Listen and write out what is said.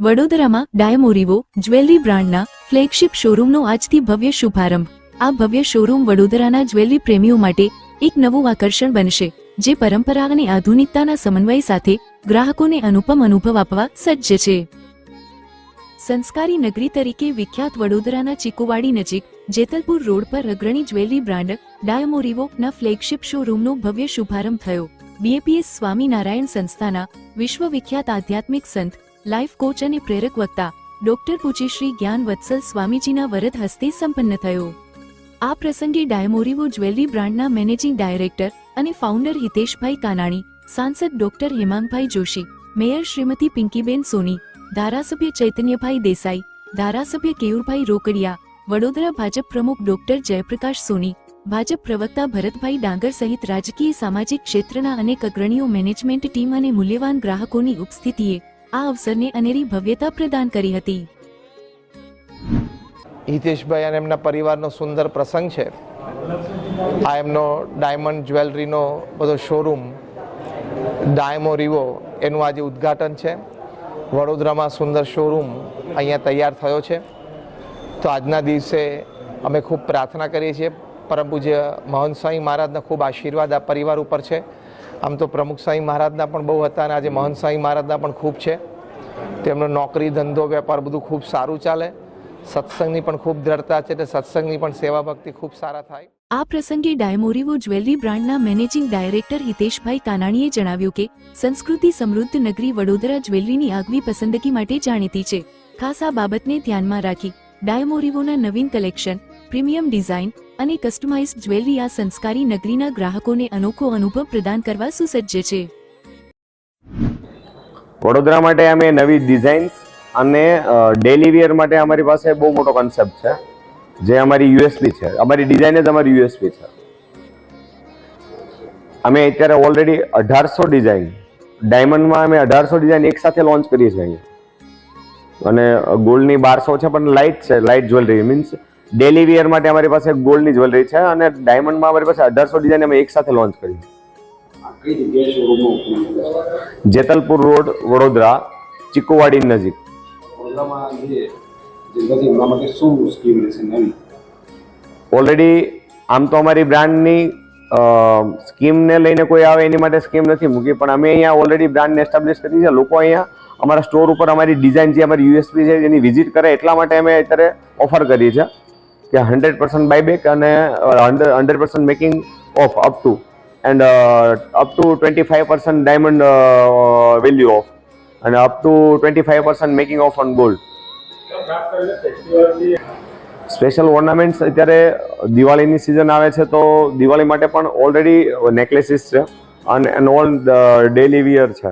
વડોદરામાં ડાયમોરીવો જ્વેલરી બ્રાન્ડના ફ્લેગશિપ શોરૂમનો આજથી ભવ્ય શુભારંભ. આ ભવ્ય શોરૂમ વડોદરાના જ્વેલરી પ્રેમીઓ માટે એક નવું આકર્ષણ બનશે, જે પરંપરા અને આધુનિકતાના સમન્વય સાથે ગ્રાહકોને અનુપમ અનુભવ આપવા સજ્જ છે. સંસ્કારી નગરી તરીકે વિખ્યાત વડોદરાના ચીકુવાડી નજીક જેતલપુર રોડ પર અગ્રણી જ્વેલરી બ્રાન્ડ ડાયમોરિવોના ફ્લેગશિપ શોરૂમનો ભવ્ય શુભારંભ થયો. બીએપીએસ સ્વામિનારાયણ સંસ્થાના વિશ્વવિખ્યાત આધ્યાત્મિક સંત લાઈફ કોચ અને પ્રેરક વક્તા ડોક્ટર પૂજ્યશ્રી જ્ઞાન વત્સલ સ્વામીજીના વરદ હસ્તે સંપન્ન થયો. આ પ્રસંગે ડાયમોરીવો જ્વેલરી બ્રાન્ડના મેનેજિંગ ડાયરેક્ટર અને ફાઉન્ડર હિતેશભાઈ કાનાણી, સાંસદ ડોક્ટર હેમાંગભાઈ જોશી, મેયર શ્રીમતી પિંકીબેન સોની, ધારાસભ્ય ચૈતન્યભાઈ દેસાઈ, ધારાસભ્ય કેયુરભાઈ રોકડિયા, વડોદરા ભાજપ પ્રમુખ ડોક્ટર જયપ્રકાશ સોની, ભાજપ પ્રવક્તા ભરતભાઈ ડાંગર સહિત રાજકીય સામાજિક ક્ષેત્રના અનેક અગ્રણીઓ મેનેજમેન્ટ ટીમ અને મૂલ્યવાન ગ્રાહકોની ઉપસ્થિતિએ આ અવસરને અનેરી ભવ્યતા પ્રદાન કરી હતી. હિતેશભાઈ અને એમના પરિવારનો સુંદર પ્રસંગ છે. આ એમનો ડાયમંડ જ્વેલરીનો બધો શોરૂમ, ડાયમો રિવો એનું આજે ઉદ્ઘાટન છે. વડોદરામાં સુંદર શોરૂમ અહીંયા તૈયાર થયો છે. તો આજના દિવસે અમે ખૂબ પ્રાર્થના કરીએ છીએ. પરમ પૂજ્ય મહંત સ્વામી મહારાજના ખૂબ આશીર્વાદ આ પરિવાર ઉપર છે. આમ તો પ્રમુખ સ્વામી મહારાજના પણ બહુ હતા અને આજે મહંત સ્વામી મહારાજના પણ ખૂબ છે. તેમનો નોકરી, ધંધો, વેપાર બધું ખૂબ સારું ચાલે. સત્સંગની પણ ખૂબ દ્રઢતા છે એટલે સત્સંગની પણ સેવા ભક્તિ ખૂબ સારા થાય. આ પ્રસંગે ડાયમોરીવો જ્વેલરી બ્રાન્ડના મેનેજિંગ ડાયરેક્ટર હિતેશભાઈ કાનાણીએ જણાવ્યું કે, સંસ્કૃતિ સમૃદ્ધ નગરી વડોદરા જ્વેલરીની આગવી પસંદગી માટે જાણીતી છે. ખાસ આ બાબતને ધ્યાનમાં રાખી ડાયમોરિવોના નવીન કલેક્શન પ્રીમિયમ ડિઝાઇન અને કસ્ટમાઇઝ્ડ જ્વેલરી આ સંસ્કારી નગરીના ગ્રાહકોને અનોખો અનુભવ પ્રદાન કરવા સુસજ્જ છે. વડોદરા માટે અમે નવી ડિઝાઇન્સ અને ડેલી વેર માટે અમારી પાસે બહુ મોટો કન્સેપ્ટ છે, જે અમારી યુએસપી છે. અમારી ડિઝાઇન જ અમારી યુએસપી છે. અમે અત્યારે ઓલરેડી અઢારસો ડિઝાઇન ડાયમંડમાં અમે અઢારસો ડિઝાઇન એક સાથે લોન્ચ કરીએ છીએ અને ગોલ્ડની બારસો છે, પણ લાઇટ છે light jewellery means daily wear માટે અમારી પાસે ગોલ્ડની જ્વેલરી છે અને ડાયમંડમાં અમારી પાસે અઢારસો ડિઝાઇન અમે એક સાથે લોન્ચ કરી જેતલપુર રોડ વડોદરા ચીકુવાડી નજીક. ઓલરેડી આમ તો અમારી બ્રાન્ડની સ્કીમને લઈને કોઈ આવે એની માટે સ્કીમ નથી મૂકી પણ અમે અહીંયા ઓલરેડી બ્રાન્ડને એસ્ટાબ્લિશ કરી છે. લોકો અહીંયા અમારા સ્ટોર ઉપર અમારી ડિઝાઇન જે અમારી યુએસપી છે એની વિઝિટ કરે એટલા માટે અમે અત્યારે ઓફર કરી છે. કે હંડ્રેડ પર્સન્ટ બાયબેક અને hundred percent making off up to and up to twenty five percent diamond value off અને up to twenty five percent making off on gold special ornaments અત્યારે દિવાળીની સિઝન આવે છે તો દિવાળી માટે પણ ઓલરેડી નેકલેસીસ છે. અને એન્ડ ઓલ ડેલી વિયર છે.